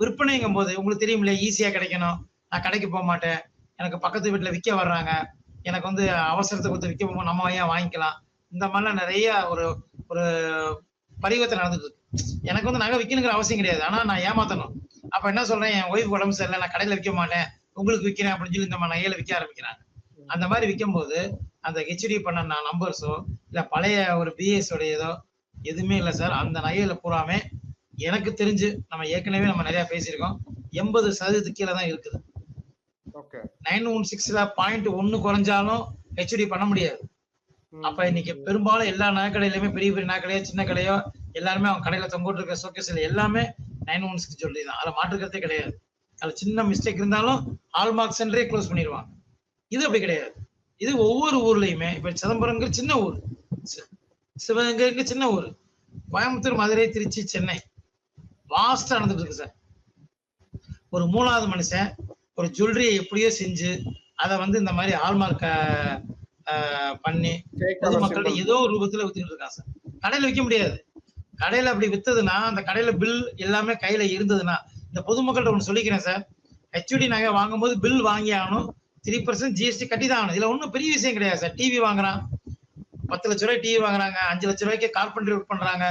விற்பனைங்கும் போது உங்களுக்கு தெரியுமில்ல ஈஸியா கிடைக்கணும். நான் கடைக்கு போக மாட்டேன். எனக்கு பக்கத்து வீட்டுல விற்க வர்றாங்க. எனக்கு வந்து அவசரத்தை கொடுத்து விற்க போகும்போது நம்ம ஏன் வாங்கிக்கலாம்? இந்த மாதிரிலாம் நிறைய ஒரு ஒரு பரிவர்த்தனை நடந்துட்டு இருக்கு. எனக்கு வந்து நகை விற்கணுங்கிற அவசியம் கிடையாது. ஆனா நான் ஏமாத்தணும். அப்ப என்ன சொல்றேன்? என் ஒய்ஃப் உடம்பு சரியில்லை நான் கடையில விற்க மாட்டேன். உங்களுக்கு விற்கிறேன் அப்படின்னு சொல்லி இந்த மாதிரி நகையில விற்க ஆரம்பிக்கிறாங்க. அந்த மாதிரி விற்கும் போது அந்த ஹெச்டி பண்ண நம்பர்ஸோ இல்ல பழைய ஒரு பிஎஸ் உடையதோ எதுவுமே இல்லை சார். அந்த நகையில பூராமே எனக்கு தெரிஞ்சு நம்ம ஏற்கனவே நம்ம நிறைய பேசியிருக்கோம். எண்பது சதவீதத்துக்கு கீழே தான் இருக்குது. நைன் ஒன் சிக்ஸ்ல பாயிண்ட் ஒன்னு குறைஞ்சாலும் ஹெச்டி பண்ண முடியாது. அப்ப இன்னைக்கு பெரும்பாலும் எல்லா நகைக்கடையிலுமே பெரிய பெரிய நகைக்கடையோ சின்ன கடையோ எல்லாருமே அவங்க கடையில தொங்கிட்டு இருக்க ஷோகேஸ்ல எல்லாமே நைன் ஒன் சிக்ஸ் சொல்லி தான் அதுல மாற்றுக்கிறதே கிடையாது. அதுல சின்ன மிஸ்டேக் இருந்தாலும் ஹால்மார்க் சென்டரே க்ளோஸ் பண்ணிடுவாங்க. இது அப்படி கிடையாது. இது ஒவ்வொரு ஊர்லயுமே இப்ப சிதம்பரங்கிற சின்ன ஊர். சிவகங்கைக்கு சின்ன ஊர். கோயம்புத்தூர் மதுரை திருச்சி சென்னை. வாஸ்டா நடந்துட்டு இருக்கு சார் ஒரு மூணாவது மனுஷன் ஒரு ஜுவல்லரியை எப்படியோ செஞ்சு அதை வந்து இந்த மாதிரி ஹால்மார்க்க பண்ணி பொதுமக்கள்கிட்ட ஏதோ ஒரு ரூபத்துல வித்துட்டு இருக்கான் சார் கடையில விற்க முடியாது. கடையில அப்படி வித்ததுன்னா அந்த கடையில பில் எல்லாமே கையில இருந்ததுன்னா இந்த பொதுமக்கள்கிட்ட ஒண்ணு சொல்லிக்கிறேன் சார் ஹெச்டி நகை வாங்கும்போது பில் வாங்கி ஆகணும். த்ரீ பர்சன்ட் ஜிஎஸ்டி கட்டி தான் ஆகணும். இதுல ஒன்றும் பெரிய விஷயம் கிடையாது சார் டிவி வாங்குறான். பத்து லட்ச ரூபாய் டிவி வாங்குறாங்க. அஞ்சு லட்ச ரூபாய்க்கு கார்பெண்டர் ஒர்க் பண்றாங்க.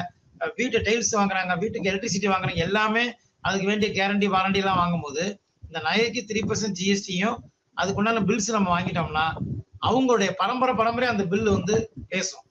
வீட்டு டைல்ஸ் வாங்குறாங்க வீட்டுக்கு எலக்ட்ரிசிட்டி வாங்குறாங்க எல்லாமே அதுக்கு வேண்டிய கேரண்டி வாரண்டி எல்லாம் வாங்கும்போது இந்த நகைக்கு த்ரீ பர்சன்ட் ஜிஎஸ்டியும் அதுக்குண்டான பில்ஸ் நம்ம வாங்கிட்டோம்னா அவங்களுடைய பரம்பரை பரம்பரை அந்த பில் வந்து பேசும்.